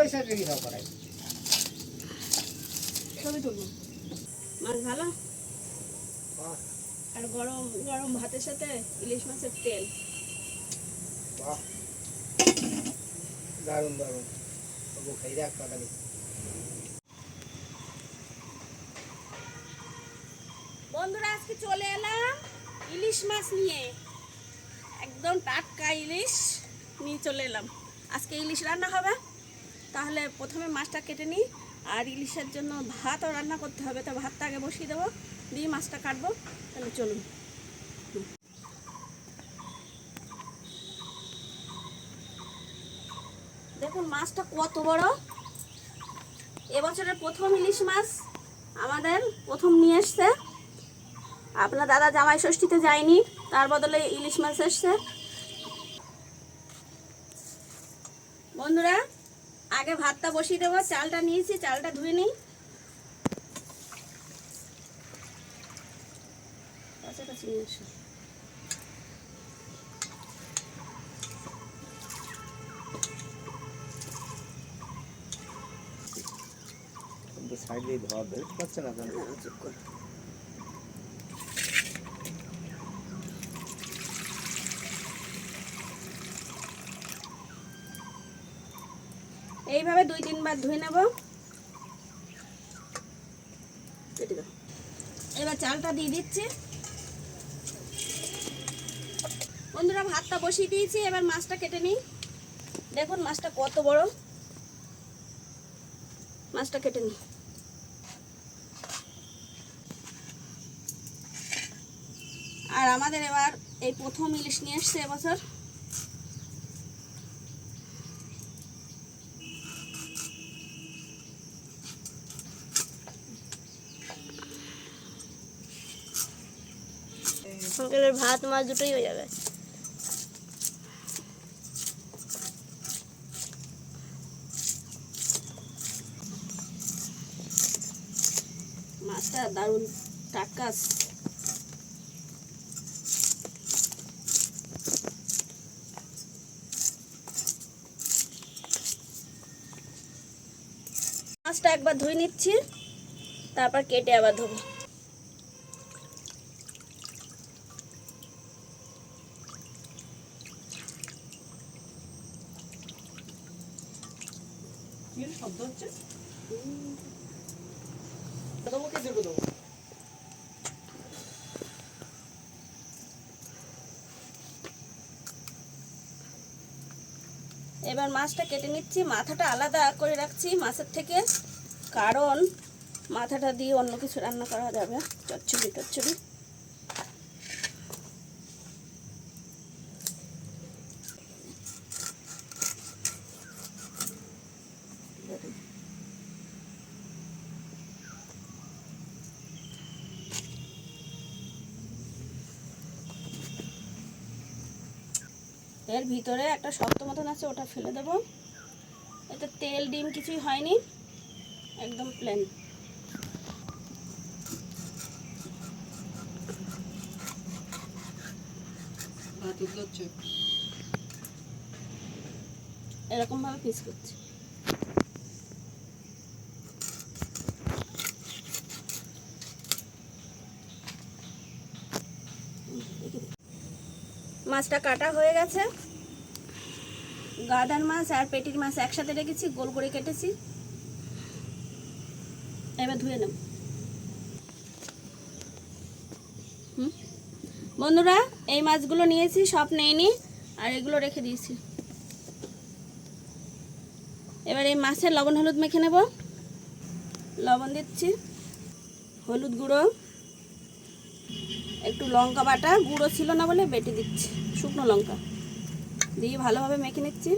ওই সাইডে কি করাই। মাছ ভালো? আর গরম গরম ভাতের সাথে ইলিশ মাছের তেল। বাহ। দারুণ দারুণ। খাই রাখ তাড়াতাড়ি। বন্ধুরা আজকে চলে এলাম ইলিশ মাছ নিয়ে। একদম টাটকা ইলিশ নিয়ে চলে এলাম। আজকে ইলিশ রান্না হবে? তাহলে প্রথমে মাছটা কেটে নিই, আর ইলিশের জন্য ভাতও রান্না করতে হবে, তো ভাতটা আগে বসিয়ে দেবো, দিয়ে মাছটা কাটবো, তাহলে চলুন। দেখুন মাছটা কত বড়। এবছরের প্রথম ইলিশ মাছ আমাদের প্রথম নিয়ে এসছে। আপনার দাদা জামাই ষষ্ঠীতে যায়নি, তার বদলে ইলিশ মাছ এসছে। বন্ধুরা আগে ভাতটা বসিয়ে দেবো চালটা নিয়েছি চালটা ধুয়ে নিই কাছাকাছি নিয়ে। সাইড দিয়ে ধোয়া বের পাচ্ছে না চুপ কর। এইভাবে দুই, তিনবার ধুয়ে নেব। এবার চালটা দিয়ে দিচ্ছি। বন্ধুরা, ভাতটা বসিয়ে দিয়েছি। এবার মাছটা কেটে নিই। দেখুন, মাছটা কত বড়। মাছটা কেটে নিই। আর আমাদের এবার এই প্রথম ইলিশ নিয়ে এসছে এবছর। ভাত, মাছ দুটোই হয়ে যাবে মাছটা আছে। মাছটা একবার ধুয়ে নিচ্ছি, তারপর কেটে আবার ধোবো এবার মাছটা কেটে নিচ্ছি, মাথাটা আলাদা করে রাখছি মাছের থেকে, কারণ মাথাটা দিয়ে অন্য কিছু রান্না করা যাবে, চচ্চড়ি, টচ্চড়ি। এর ভিতরে একটা শক্ত মতন আছে ওটা ফেলে দেবো। এতে তেল ডিম কিছুই হয়নি একদম প্লেন এরকমভাবে পিস করছি। মাছটা কাটা হয়ে গেছে। গাদার মাছ আর পেটির মাছ একসাথে রেখেছি, গোল করে কেটেছি। এবার ধুয়ে নেব। বন্ধুরা, এই মাছগুলো নিয়েছি, সব নেইনি আর এগুলো রেখে দিয়েছি। এবার এই মাছের লবণ হলুদ মেখে নেব। লবণ দিচ্ছি, হলুদ গুঁড়ো। একটু লঙ্কা বাটা গুঁড়ো ছিল না বলে বেটে দিচ্ছি, শুকনো লঙ্কা। দিয়ে ভালোভাবে মেখে নিচ্ছি।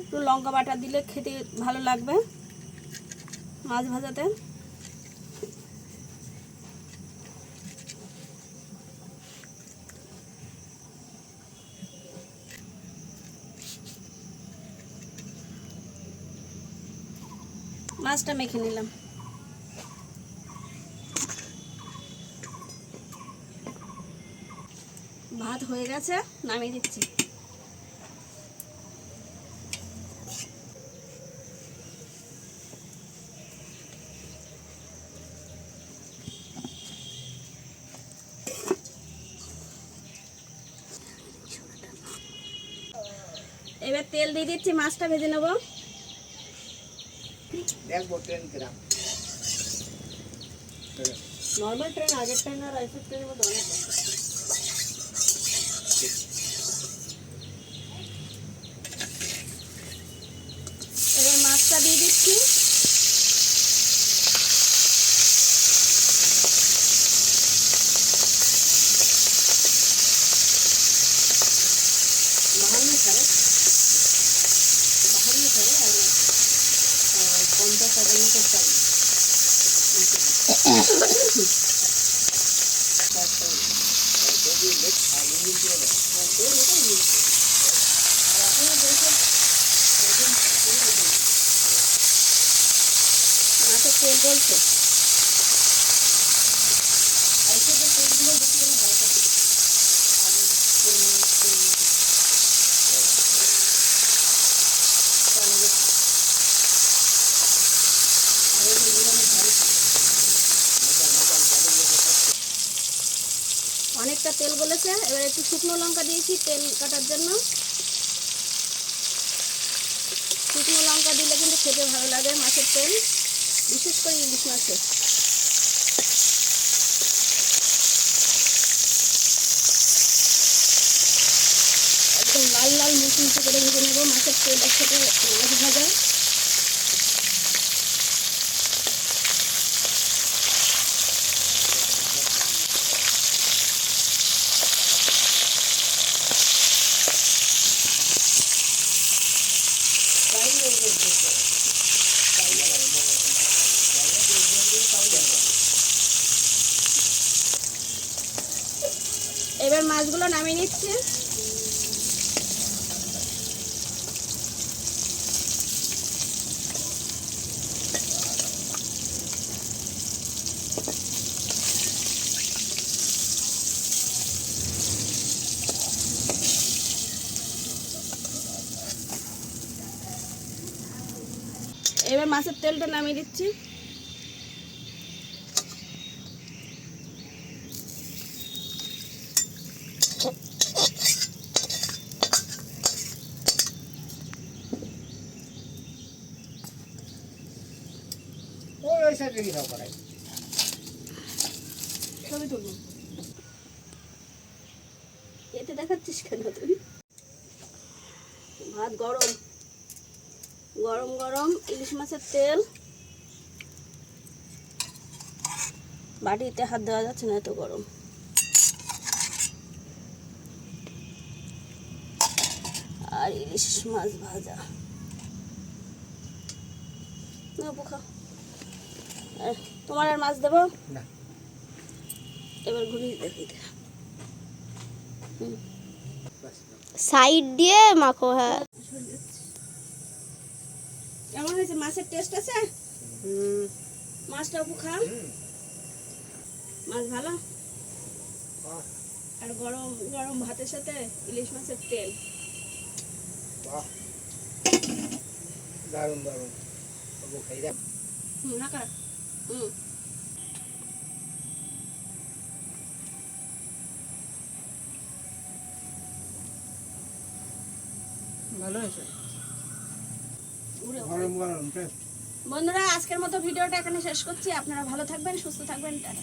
একটু লঙ্কা বাটা দিলে খেতে ভালো লাগবে মাছ ভাজাতে। মাছটা মেখে নিলাম। ভাত হয়ে গেছে নামিয়ে দিচ্ছি। এবার তেল দিয়ে দিচ্ছি মাছটা ভেজে নেব। নর্মাল ট্রেন আগের ট্রেন আর আইসের ট্রেনের মধ্যে অনেক এবার মাছটা দিয়ে দিচ্ছি। বাহান্ন সাড়ে বাহান্ন সাড়ে তেল বলছে? অনেকটা তেল বলেছে, এবার একটু শুকনো লঙ্কা দিয়েছি তেল কাটার জন্য। শুকনো লঙ্কা দিলে কিন্তু খেতে ভালো লাগে মাছের তেল। বিশেষ করে ইলিশ মাছের। একদম লাল লাল মুচমুচে করে ভেজে নেব, মাছের তেল একসাথে মাছ ভাজা। এবার মাছগুলো নামিয়ে নিচ্ছি। এবার মাছের তেলটা নামিয়ে দিচ্ছি। সাইডে দাও ভাত গরম। গরম গরম, ইলিশ মাছের তেল। বাটিতে হাত দেওয়া যাচ্ছে না এত গরম। আর ইলিশ মাছ ভাজা। না পোখা তোমার আর মাছ দেবো? না। এবার ঘুরিয়ে দেখি সাইড দিয়ে মাখো হ্যাঁ। কেমন হয়েছে? মাছের টেস্ট আছে? মাছটা উপু খা মাছ ভালো? আর গরম গরম ভাতের সাথে ইলিশ মাছের তেল। বাহ। দারুণ দারুণ। বাবু খাই দেখ হুম ভালো হয়েছে? গরম গরম বন্ধুরা আজকের মতো ভিডিওটা এখানে শেষ করছি। আপনারা ভালো থাকবেন সুস্থ থাকবেন টাটা।